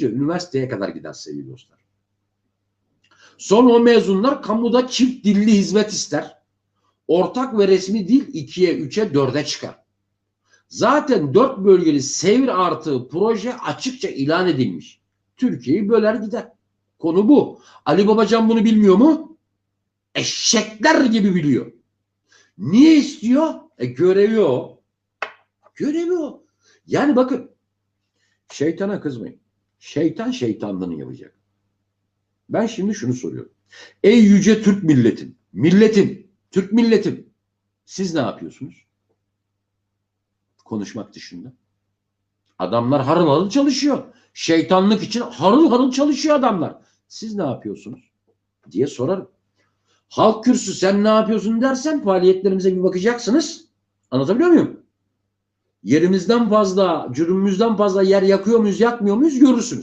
üniversiteye kadar gider sevgili dostlar. Son o mezunlar kamuda çift dilli hizmet ister. Ortak ve resmi dil 2'ye, 3'e, 4'e çıkar. Zaten dört bölgeli sevr artı proje açıkça ilan edilmiş. Türkiye'yi böler gider. Konu bu. Ali Babacan bunu bilmiyor mu? Eşekler gibi biliyor. Niye istiyor? E görevi o. Görevi o. Yani bakın şeytana kızmayın. Şeytan şeytanlığını yapacak. Ben şimdi şunu soruyorum. Ey yüce Türk milletim, milletim, Türk milletim siz ne yapıyorsunuz? Konuşmak dışında. Adamlar harıl harıl çalışıyor. Şeytanlık için harıl harıl çalışıyor adamlar. Siz ne yapıyorsunuz? diye sorarım. Halk kürsü sen ne yapıyorsun dersen faaliyetlerimize bir bakacaksınız. Anlatabiliyor muyum? Yerimizden fazla, cürümümüzden fazla yer yakıyor muyuz, yakmıyor muyuz görürsünüz.